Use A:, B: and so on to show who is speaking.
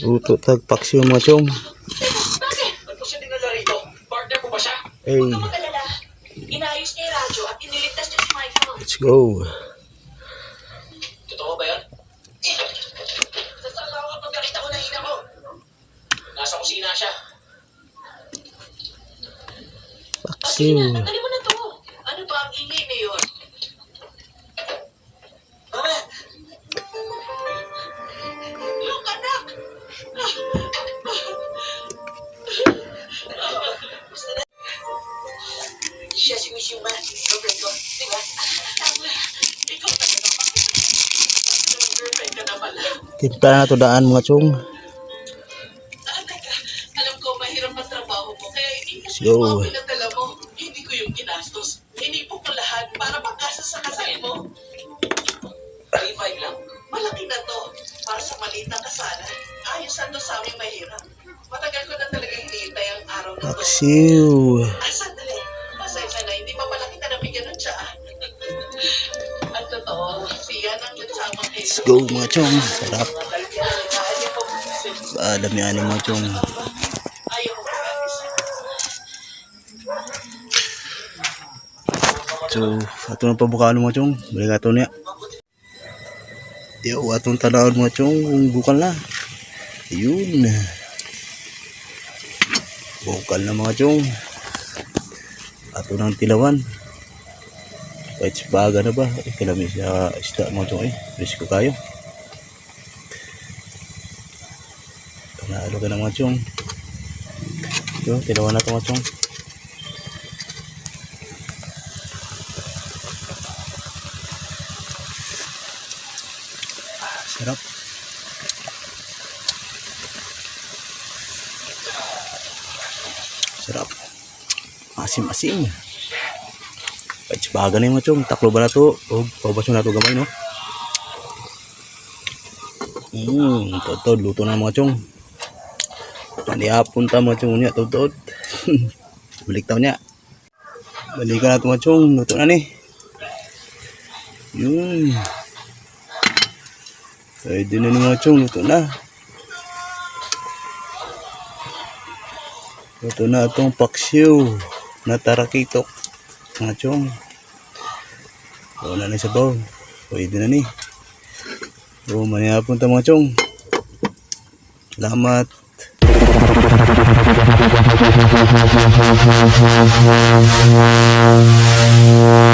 A: Luto tag paksiw mga
B: siya?
A: Hey.
C: Inayos niya yung radyo at iniligtas niya si Michael.
A: let's go.
B: Totoo ba yan?
C: Sasama ako kapag nakita ko na ko.
B: Nasa kusina siya.
A: Paksiw.
C: To. Ano ba ang ingay na yun? Siya si Miss Yuma, girlfriend ko. Di ba? Ikaw na naman. Girlfriend ka na pala?
A: Kita na to daan mga chong.
C: Ah. Alam ko mahirap ang trabaho mo, kaya hindi ko yung mga pinadala mo. Hindi ko yung ginastos. Hinipok ko lahat para pagkasa sa kasal mo. 3-5 lang. Malaki na to. Para sa maliit na kasalan. Ayos na to sa aming mahirap. Matagal ko na talaga hinihintay ang araw na to.
A: Paksiw.
C: Ah,
A: Let's go mga chong. Sarap. Ni ani mga chong. So, ato na pabukaan mga chong. Balik ato niya. Yo, atong tanawon mga chong. Kung bukal na. Ayun. Bukal na mga chong. Ato nang tilawan. Kahit baga na ba? Eh, kalami sa isda mga chong eh. Risko kayo. Panalo ka na mga chong. Yo, tilawan na ito mga chong. Sarap. Sarap. Asim-asim. Kahit baga na yung mga chong. Taklo ba na to? O, pabaso na to gamay, no? Hmm, totoo. Luto na mga chong. Panihapon ta mga chong niya. Totoo. Balik tao niya. Balikan na ito mga chong. Luto na ni. Yun. Pwede na ng mga chong, luto na. Luto na itong paksiw na tarakitok. Mga chong. Wala na sa baw. Pwede na ni. O, manihapon ta mga chong. Salamat.
D: Thank